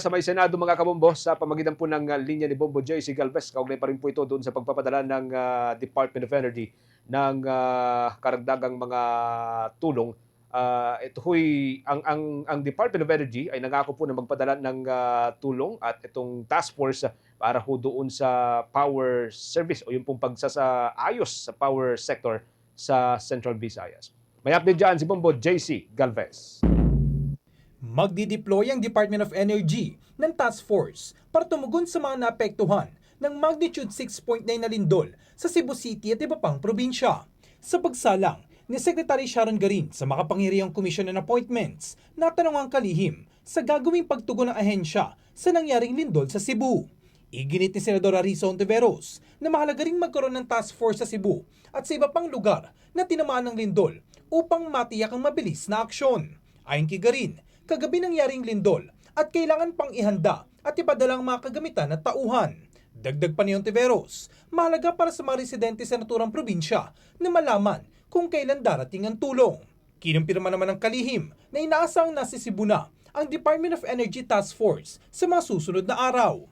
Sa may Senado mga kabombo sa pamagitan po ng uh, linya ni Bombo J. C. Galvez. Kaugnay pa rin po ito doon sa pagpapadala ng uh, Department of Energy ng uh, karagdagang mga tulong. Uh, ito huy, ang, ang, ang Department of Energy ay nangako po na magpadala ng uh, tulong at itong task force para ho doon sa power service o yung pong pagsasaayos sa power sector sa Central Visayas. May update dyan si Bombo JC Galvez. Magdideploy ang Department of Energy ng task force para tumugon sa mga naapektuhan ng magnitude 6.9 na lindol sa Cebu City at iba pang probinsya. Sa pagsalang ni Secretary Sharon Garin sa makapangyarihang Commission on Appointments, natanong ang kalihim sa gagawing pagtugon ng ahensya sa nangyaring lindol sa Cebu. Iginit ni Senador Arisa Ontiveros na mahalaga ring magkaroon ng task force sa Cebu at sa iba pang lugar na tinamaan ng lindol upang matiyak ang mabilis na aksyon. Ayon kay Garin, kagabi nangyaring lindol at kailangan pang ihanda at ipadalang mga kagamitan at tauhan. Dagdag pa ni Ontiveros, mahalaga para sa mga residente sa naturang probinsya na malaman kung kailan darating ang tulong. Kinumpirma naman ng kalihim na inaasang nasa Cebu na ang Department of Energy Task Force sa mga susunod na araw.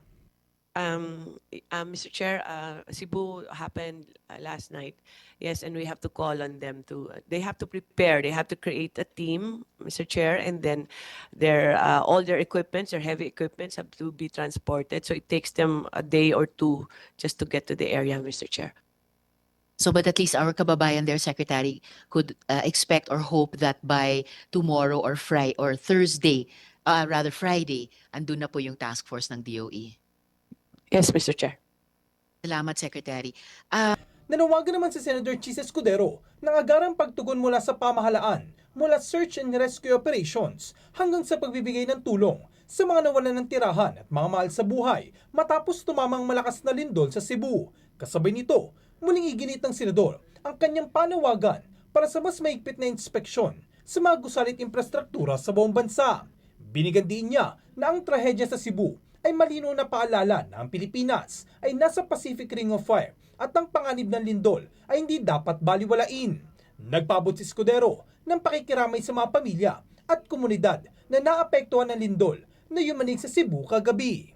Um, i- uh, Mr. Chair, uh, Cebu happened uh, last night. Yes, and we have to call on them to, they have to prepare, they have to create a team, Mr. Chair, and then their, uh, all their equipments, their heavy equipments have to be transported. So it takes them a day or two just to get to the area, Mr. Chair. So, but at least our kababayan there, Secretary, could uh, expect or hope that by tomorrow or Friday or Thursday, uh, rather Friday, andun na po yung task force ng DOE. Yes, Mr. Chair. Salamat, Secretary. Nanawagan naman si Senator Chis Escudero ng agarang pagtugon mula sa pamahalaan mula search and rescue operations hanggang sa pagbibigay ng tulong sa mga nawalan ng tirahan at mga mahal sa buhay matapos tumamang malakas na lindol sa Cebu. Kasabay nito, muling iginit ng senador ang kanyang panawagan para sa mas maigpit na inspeksyon sa mga gusalit infrastruktura sa buong bansa. Binigyan din niya na ang trahedya sa Cebu ay malino na paalala na ang Pilipinas ay nasa Pacific Ring of Fire at ang panganib ng lindol ay hindi dapat baliwalain. Nagpabot si Scudero ng pakikiramay sa mga pamilya at komunidad na naapektuhan ng lindol na yumanig sa Cebu kagabi.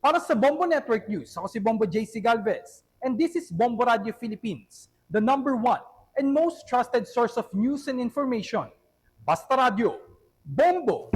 Para sa Bombo Network News, ako si Bombo JC Galvez. And this is Bombo Radio Philippines, the number one and most trusted source of news and information. Basta Radio. Bombo!